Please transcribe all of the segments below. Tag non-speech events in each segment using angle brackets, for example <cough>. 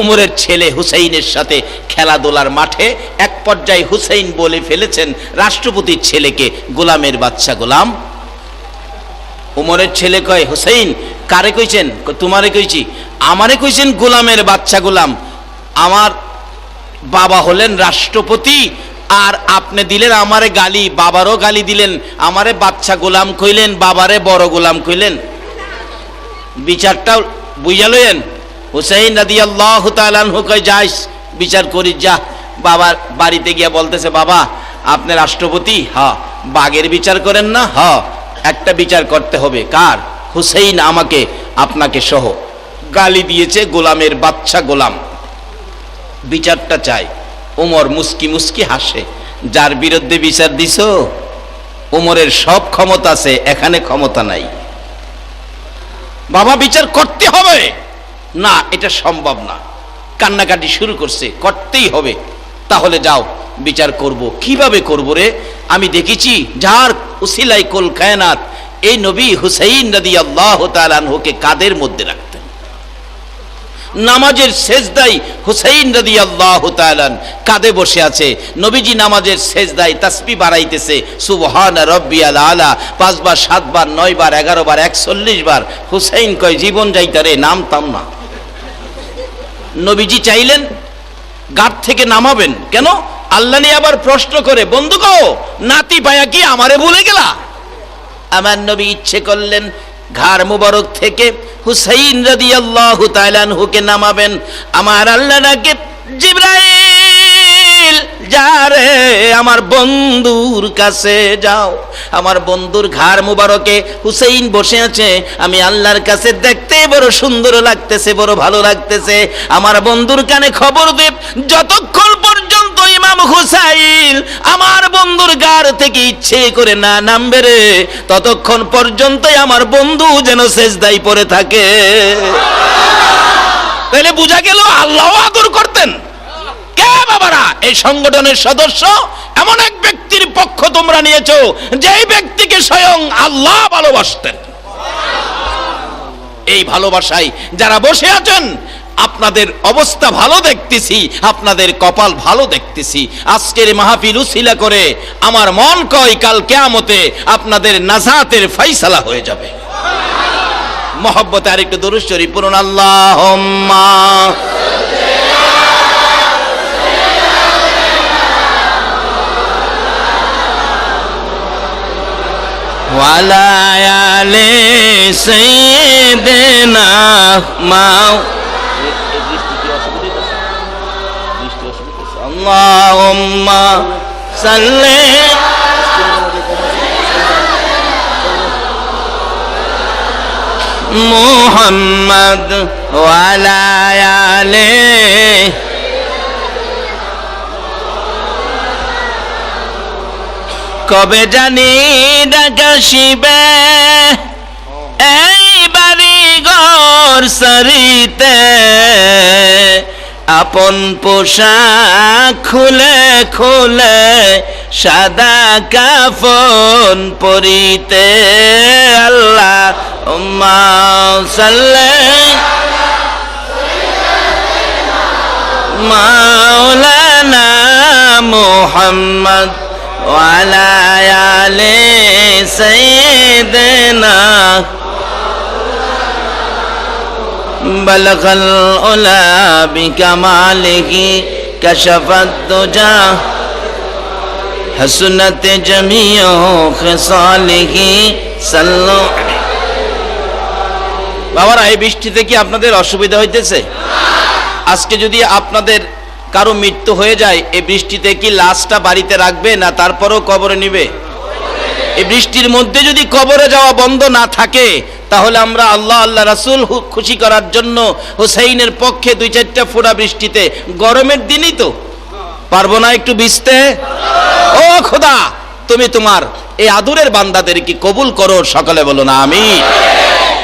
উমরের ছেলে হুসাইনের সাথে খেলাধুলার মাঠে, এক পর্যায়ে হুসাইন বলে ফেলেছেন রাষ্ট্রপতির ছেলেকে গোলামের বাচ্চা গোলাম। উমরের ছেলে কয়, হুসাইন, কারে কইছেন? তোমারে কইছি? আমারে কইছেন গোলামের বাচ্চা গোলাম। আমার বাবা হলেন রাষ্ট্রপতি, আর আপনি দিলেন আমারে গালি, বাবারও গালি দিলেন। আমারে বাচ্চা গোলাম কইলেন, বাবারে বড় গোলাম কইলেন। বিচারটা বুঝা লইয়েন? হুসাইন রাদি আল্লাহ তালানহু কয় যাইস বিচার করি যা। বাবার বাড়িতে গিয়া বলতেছে, বাবা, আপনি রাষ্ট্রপতি? হ। বাঘের বিচার করেন না? হ। একটা বিচার করতে হবে। কার? হুসেইন আমাকে, আপনাকে সহ। গালি দিয়েছে গোলামের বাচ্চা গোলাম। বিচারটা চাই। ওমর মুস্কি মুস্কি হাসে। যার বিরুদ্ধে বিচার দিছ ওমরের সব ক্ষমতা আছে, এখানে ক্ষমতা নাই। বাবা, বিচার করতে হবে। না, এটা সম্ভব না। কান্নাকাটি শুরু করছে, করতেই হবে। তাহলে যাও, বিচার করব। কীভাবে করব রে? আমি দেখেছি, যার উসিলাই কুল কায়নাত, এই নবী হুসাইন নদী আল্লাহ তালানহুকে কাদের মধ্যে রাখতেন? নামাজের শেষদাই হুসাইন রদি আল্লাহ তালান কাঁধে বসে আছে। নবীজি নামাজের শেষদাই তাসবি বাড়াইতেছে, সুবহান রব্বি আল, পাঁচবার, সাতবার, নয়বার, এগারো বার, একচল্লিশ বার। হুসাইন কয়, জীবন যাইতারে, নামতাম না। নবীজি চাইলেন গাট থেকে নামাবেন। কেন? আল্লাহ নিয়ে আবার প্রশ্ন করে, বন্ধু গো, নাতি পায়া কি আমারে ভুলে গেলা? আমার নবী ইচ্ছে করলেন, ঘাড় মুবারক থেকে হুসাইন রাদিয়াল্লাহু তাআলা হুকে নামাবেন। আমার আল্লাহ নাকি জিব্রাইল! যা রে, আমার বন্ধুর কাছে যাও। আমার বন্ধুর ঘাড় মুবারকে হুসাইন বসে আছে। আমি আল্লাহর কাছে দেখতে বড় সুন্দর লাগতেছে, বড় ভালো লাগতেছে। আমার বন্ধুর কানে খবর দেব যতক্ষণ পর্যন্ত ইমাম হুসাইন আমার বন্ধুর গাড় থেকে ইচ্ছে করে না নামবে রে, ততক্ষণ পর্যন্তই আমার বন্ধু যেন শেষদাই পড়ে থাকে। তাহলে বোঝা গেল আল্লাহ আদর করতেন। বাবারা, এই সংগঠনের সদস্য এমন এক ব্যক্তির পক্ষ তোমরা নিয়েছো, যেই ব্যক্তিকে স্বয়ং আল্লাহ ভালোবাসতেন। এই ভালোবাসায় যারা বসে আছেন, আপনাদের অবস্থা ভালো দেখতেছি, আপনাদের কপাল ভালো দেখতেছি। আজকের মাহফিল উসিলা করে আমার মন কয়, কাল কেয়ামতে আপনাদের নাজাতের ফাইসালা হয়ে যাবে। মহব্বতে আরেকটু দরুদ শরীফ পড়ুন আল্লাহ ওয়ালায়ালে সাইয়েদেনা মা আল্লাহুম্মা সাল্লি মুহাম্মদ ওয়ালায়ালে কবে জানি ডাকাশিবে এই বাড়ি ঘর সারিতে আপন পোশাক খুলে খুলে সাদা কাফন পরিতে। আল্লাহ সাল্লে মাওলানা মুহাম্মদ। وعلى آل سيدنا بلغ العلا بكماله كشف الدجى حسنت جميع خصاله صلوا বাবারা এই বৃষ্টিতে কি আপনাদের অসুবিধা হইতেছে আজকে যদি আপনাদের কারও মৃত্যু হয়ে যায় এই বৃষ্টিতে কি লাশটা বাড়িতে রাখবে না তারপরও কবরে নিবে? এই বৃষ্টির মধ্যে যদি কবরে যাওয়া বন্ধ না থাকে, তাহলে আমরা আল্লাহ আল্লাহ রাসুল খুশি করার জন্য হুসাইনের পক্ষে দুই চারটা ফোড়া বৃষ্টিতে। গরমের দিনই তো। পারব না একটু ভিজতে? ও খোদা, তুমি তোমার এই আদুরের বান্দাদের কি কবুল করো, সকালে বলো না আমি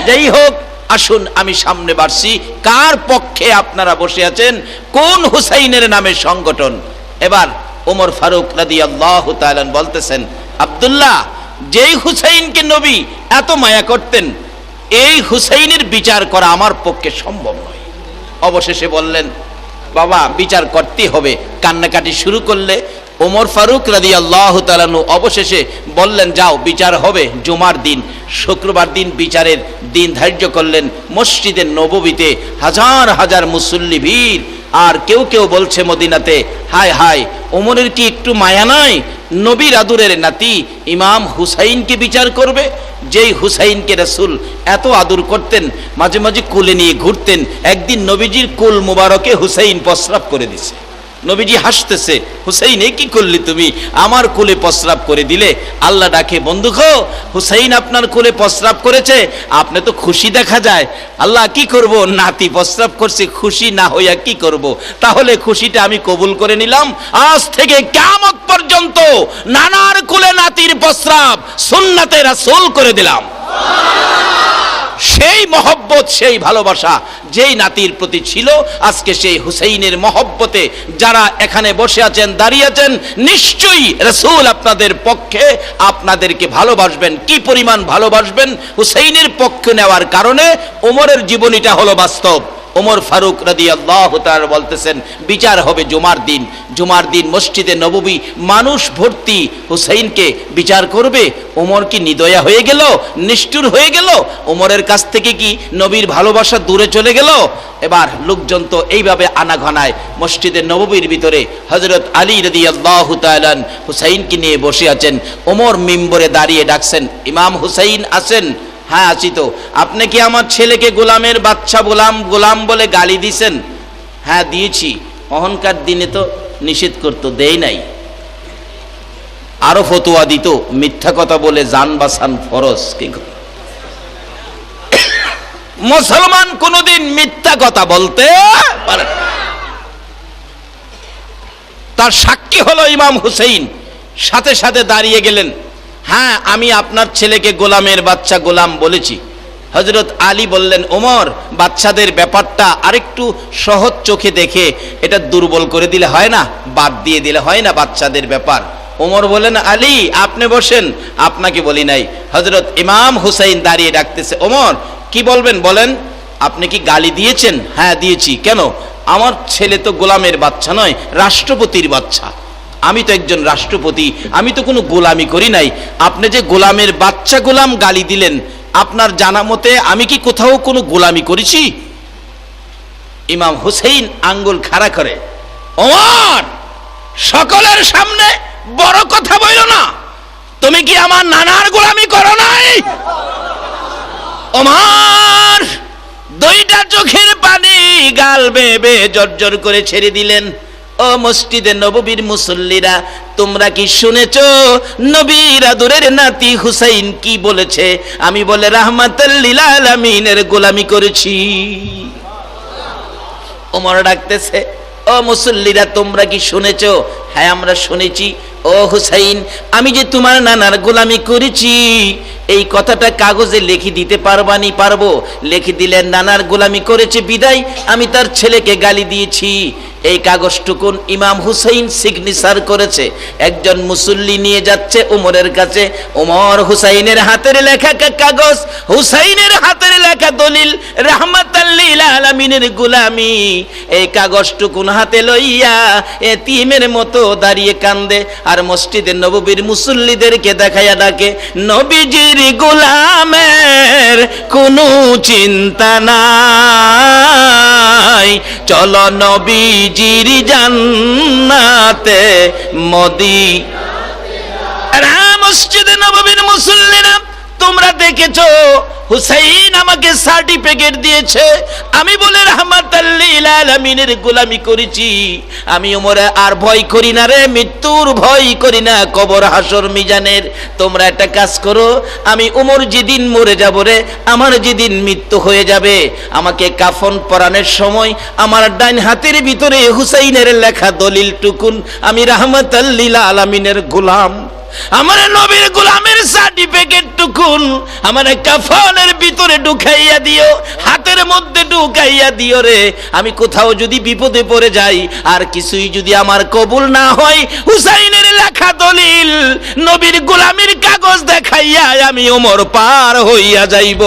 যাই হোক আসুন, আমি সামনে বাড়ছি। কার পক্ষে আপনারা বসে আছেন? কোন হুসাইনের নামে সংগঠন? এবার ওমর ফারুক রাদি আল্লাহ বলতেছেন, আব্দুল্লাহ, যেই হুসাইনকে নবী এত মায়া করতেন, এই হুসাইনের বিচার করা আমার পক্ষে সম্ভব নয়। অবশেষে বললেন, বাবা, বিচার করতে হবে। কান্নাকাটি শুরু করলে ওমর ফারুক রাদি আল্লাহ তালানু অবশেষে বললেন, যাও, বিচার হবে জুমার দিন। শুক্রবার দিন বিচারের দিন ধার্য করলেন মসজিদের নববীতে হাজার হাজার মুসল্লি ভিড়। আর কেউ কেউ বলছে মদিনাতে, হায় হায় ওমরের কি একটু মায়া নয় নবীর আদুরের নাতি ইমাম হুসাইনকে বিচার করবে? যেই হুসাইনকে রাসুল এত আদর করতেন, মাঝে মাঝে কুলে নিয়ে ঘুরতেন, একদিন নবীজির কুল মুবারকে হুসাইন প্রস্রাব করে দিছে। নবীজি হাসতেছে, হুসাইন এ কি করলি তুমি? আমার কুলে প্রস্রাব করে দিলে, আল্লাহ ডাকে, বন্ধু খো হুসাইন আপনার কুলে প্রস্রাব করেছে, আপনি তো খুশি দেখা যায়। আল্লাহ কি করব? নাতি প্রস্রাব করছে, খুশি না হইয়া কি করব? তাহলে খুশিটা আমি কবুল করে নিলাম। আজ থেকে কিয়ামত পর্যন্ত নানার কুলে নাতির প্রস্রাব সুন্নাতে রাসূল করে দিলাম। মহব্বত, সেই ভালোবাসা, যেই নাতির প্রতি ছিল, আজকে সেই হুসেইনের মহব্বতে যারা এখানে বসে আছেন, দাঁড়িয়ে আছেন, নিশ্চয়ই রসুল আপনাদের পক্ষে আপনাদেরকে ভালোবাসবেন। কি পরিমাণ ভালোবাসবেন? হুসেইনের পক্ষ নেওয়ার কারণে ওমরের জীবনীটা হলো বাস্তব। ওমর ফারুক রাদি আল্লাহ বলতেছেন, বিচার হবে জুমার দিন। জুমার দিন মসজিদে নববী, মানুষ ভর্তি হুসাইনকে বিচার করবে। ওমর কি নিদয়া হয়ে গেল? নিষ্ঠুর হয়ে গেল? ওমরের কাছ থেকে কি নবীর ভালোবাসা দূরে চলে গেল? এবার লোকজন তো এইভাবে আনা ঘনায় মসজিদে নববীর ভিতরে হজরত আলী রদি আল্লাহ হুসাইনকে নিয়ে বসে আছেন। ওমর মিম্বরে দাঁড়িয়ে ডাকছেন, ইমাম হুসাইন আছেন? হ্যাঁ আছি তো। আপনি কি আমার ছেলেকে গোলামের বাচ্চা গোলাম গোলাম বলে গালি দিছেন? হ্যাঁ দিয়েছি। অহংকার দিনে তো নিষেধ করতো, দেই নাই। আরও ফতোয়া দিত, মিথ্যা কথা বলে জান বাসান ফরজ, কি <coughs> মুসলমান কোনোদিন মিথ্যা কথা বলতে পারে তার সাক্ষী হলো ইমাম হুসেইন, সাথে সাথে দাঁড়িয়ে গেলেন। হ্যাঁ আমি আপনার ছেলেকে গোলামের বাচ্চা গোলাম বলেছি। হজরত আলী বললেন, ওমর, বাচ্চাদের ব্যাপারটা আরেকটু সহজ চোখে দেখে, এটা দুর্বল করে দিলে হয় না? বাদ দিয়ে দিলে হয় না বাচ্চাদের ব্যাপার? ওমর বলেন আলী, আপনি বসেন, আপনাকে বলি নাই। হজরত ইমাম হুসাইন দাঁড়িয়ে ডাকতেছে, ওমর, কি বলবেন বলেন? আপনি কি গালি দিয়েছেন? হ্যাঁ দিয়েছি। কেন? আমার ছেলে তো গোলামের বাচ্চা নয়, রাষ্ট্রপতির বাচ্চা। আমি তো একজন রাষ্ট্রপতি, আমি তো কোনো গোলামি করি নাই। আপনি যে গোলামের বাচ্চা গোলাম গালি দিলেন, আপনার জানা মতে আমি কি কোথাও কোনো গোলামি করেছি? ইমাম হুসেইন আঙ্গুল খাড়া করে, ওমর, সকলের সামনে বড় কথা বইল না। তুমি কি আমার নানার গোলামি করো নাই? ওমর, দুইটা চোখের পানি গাল বেবে জর্জর করে ছেড়ে দিলেন। ও মসজিদে নববীর মুসল্লিরা, তোমরা কি শুনেছ? নবীর আদরের নাতি হুসাইন কি বলেছে? আমি বলে আলামিনের গোলামি করেছি। ওমর ডাকতেছে, ও মুসল্লিরা, তোমরা কি শুনেছ? হ্যাঁ আমরা শুনেছি। ও হুসাইন, আমি যে তোমার নানার গোলামি করেছি, এই কথাটা কাগজে লিখে দিতে পারবানি পারব? লিখে দিলেন নানার গোলামি করেছে, বিদায়, আমি তার ছেলেকে গালি দিয়েছি। এই কাগজটুকুন ইমাম হুসাইন সিগনেচার করেছে। একজন মুসল্লি নিয়ে যাচ্ছে ওমরের কাছে। ওমর হুসাইনের হাতের লেখা কাগজ, হুসাইনের হাতের লেখা দলিল রাহমাতাল্লিল আলামিনের গোলামি, এই কাগজটুকুন হাতে লইয়া এতিমের মতো দাঁড়িয়ে কান্দে, আর মসজিদের নববীর মুসল্লিদেরকে দেখাইয়া ডাকে, নবীজির গুলামের কোনো চিন্তা নাই। চলো নবীজির জান্নাতে মদি মসজিদে নববীর মুসল্লিরা, তোমরা দেখেছ হুসাইন আমাকে সার্টিফিকেট দিয়েছে। আমি বলে রহমাতাল্লিল আলামিনের গোলামি করেছি। আমি ওমরে আর ভয় করি না রে, মৃত্যুর ভয় করি না, কবর, হাসর, মিজানের। তোমরা একটা কাজ করো, আমি উমর যেদিন মরে যাব রে, আমার যেদিন মৃত্যু হয়ে যাবে। আমাকে কাফন পরানের সময় আমার ডাইন হাতের ভিতরে হুসাইনের লেখা দলিল টুকুন আমি রাহমাতাল্লিল আলামিনের গোলাম। আমার নবীর গোলামের সার্টিফিকেট টুকুন, আমার কাফনের ভিতরে ঢুকাইয়া দিও, হাতের মধ্যে ঢুকাইয়া দিও রে। আমি কোথাও যদি বিপদে পড়ে যাই, আর কিছুই যদি আমার কবুল না হয়, হুসাইনের লেখা দলিল, নবীর গোলামের কাগজ দেখাইয়া আমি ওমর পার হইয়া যাইব।